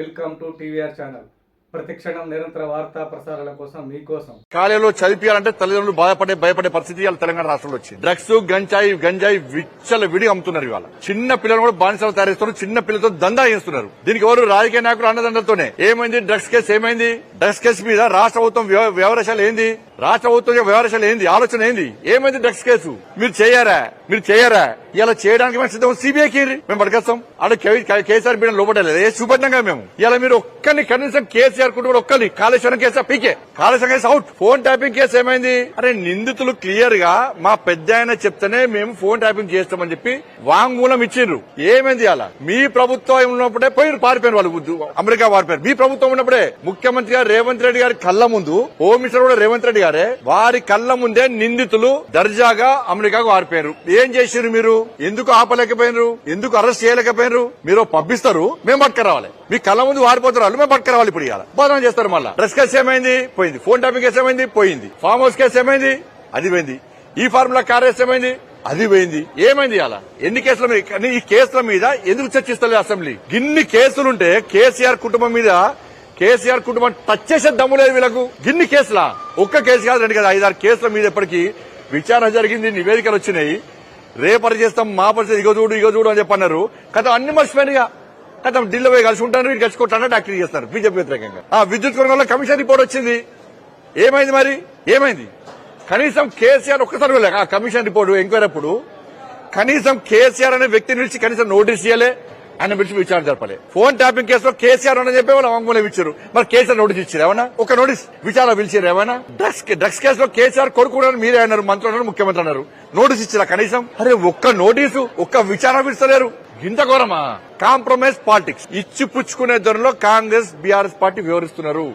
Welcome to TVR channel. ప్రతిక్షణం నిరంతర వార్తా ప్రసారాల కోసం మీకోసం. కాలేజీలో చదివించాలంటే తల్లిదండ్రులు బాధపడే భయపడే పరిస్థితి ఇవాళ తెలంగాణ రాష్ట్రంలో వచ్చింది. డ్రగ్స్ గంజాయి గంజాయి విచ్చల విడి అమ్ముతున్నారు ఇవాళ. చిన్న పిల్లలు కూడా బానిసలు తయారు చిన్న పిల్లలతో దందా చేస్తున్నారు. దీనికి ఎవరు రాజకీయ నాయకులు అన్నదండలతోనే. ఏమైంది? డ్రగ్స్ కేసు ఏమైంది? డ్రగ్స్ కేసు మీద రాష్ట్ర ప్రభుత్వం వ్యవ- ఏంది? రాష్ట్ర ప్రభుత్వం వ్యవహారాలు ఏంది? ఆలోచన ఏంది? ఏమైంది డ్రగ్స్ కేసు మీరు చేయరా? మీరు చేయరా? ఇలా చేయడానికి మేము సిద్ధం సిబిఐకి మేము పట్టుకొస్తాం అంటే కేసీఆర్ బిడ్డ లోపడలేదు. ఏ చూపడినాగా మేము? ఇలా మీరు ఒక్కరిని కనీసం కేసీఆర్ కుటుంబం ఒక్కరిని కాళేశ్వరం కేసు పీకే. Kaleshwaram case out. Phone tapping case ఏమైంది? అరే నిందితులు క్లియర్గా మా పెద్ద ఆయన చెప్తేనే మేము ఫోన్ ట్యాపింగ్ చేస్తామని చెప్పి వాంగ్మూలం ఇచ్చిండ్రు. ఏమైంది అలా మీ ప్రభుత్వం ఉన్నప్పుడే పోయి పారిపోయిన వాళ్ళు అమెరికా పారిపోయారు. మీ ప్రభుత్వం ఉన్నప్పుడే ముఖ్యమంత్రి గారు రేవంత్ రెడ్డి గారి కళ్ళ ముందు హోమ్ మినిస్టర్ కూడా రేవంత్ రెడ్డి గారే వారి కళ్ళ ముందే నిందితులు దర్జాగా అమెరికాకు ఆరిపోయారు. ఏం చేసిరు మీరు? ఎందుకు ఆపలేకపోయినారు? ఎందుకు అరెస్ట్ చేయలేకపోయినారు? మీరు పంపిస్తారు మేము పట్టుకురావాలి. మీ కళ్ళ ముందు వారిపోతారు వాళ్ళు మేము పట్టుకురావాలి ఇప్పుడు ఇవాళ బోధన చేస్తారు మళ్ళీ. డ్రెస్ కేసు ఏమైంది? పోయింది. ఫోన్ టాపింగ్ కేసు ఏమైంది? పోయింది. ఫామ్ హౌస్ కేసు ఏమైంది? అది పోయింది. ఈ ఫార్ములా కార్ ఏమైంది? అది పోయింది. ఏమైంది అలా ఎన్ని కేసుల మీద కానీ ఈ కేసుల మీద ఎందుకు చర్చిస్తలేదు అసెంబ్లీ? గిన్ని కేసులుంటే కేసీఆర్ కుటుంబం మీద కేసీఆర్ కుటుంబం టచ్ చేసే దమ్ము లేదు వీళ్ళకు. గిన్ని కేసులా? ఒక్క కేసు కాదు రెండు కాదు ఐదారు కేసుల మీద ఇప్పటికీ విచారణ జరిగింది నివేదికలు వచ్చినాయి. రేపటి చేస్తాం మా పరిస్థితి ఇగో చూడు ఇగో చూడు అని చెప్పన్నారు కదా అన్ని మర్చిపోయినగా కదా ఢిల్లీ పోయి కలిసి ఉంటారు వీళ్ళు కలిసి కొట్టాను యాక్టివ్ చేస్తారు బీజేపీ వ్యతిరేకంగా. ఆ విద్యుత్ కొనుగోలు కమిషన్ రిపోర్ట్ వచ్చింది. ఏమైంది మరి? ఏమైంది? కనీసం కేసీఆర్ ఒక్కసారి వెళ్ళాక ఆ కమిషన్ రిపోర్ట్ ఎంక్వైరీ అప్పుడు కనీసం కేసీఆర్ అనే వ్యక్తిని నిలిచి కనీసం నోటీస్ ఇయ్యలే. ఆయన పిలిచి విచారణ జరపలే. ఫోన్ ట్యాపింగ్ కేసులో కేసీఆర్ అని చెప్పి వాళ్ళు వాంగ్మూలం ఇచ్చారు. మరి కేసీఆర్ నోటీస్ ఇచ్చారు ఏమన్నా? ఒక నోటీస్ విచారణ పిలిచారు ఏమైనా డ్రగ్స్ డ్రగ్స్ కేసులో కేసీఆర్ కొడుకున్నారు మీరే అన్నారు మంత్రులు అన్నారు ముఖ్యమంత్రి అన్నారు. నోటీస్ ఇచ్చారా కనీసం? అరే ఒక్క నోటీసు ఒక్క విచారణ పిలుస్తలేరు. ఇంత ఘోరమా? Compromise politics. ఇచ్చి పుచ్చుకునే ధరలో కాంగ్రెస్ బీఆర్ఎస్ పార్టీ వివరిస్తున్నారు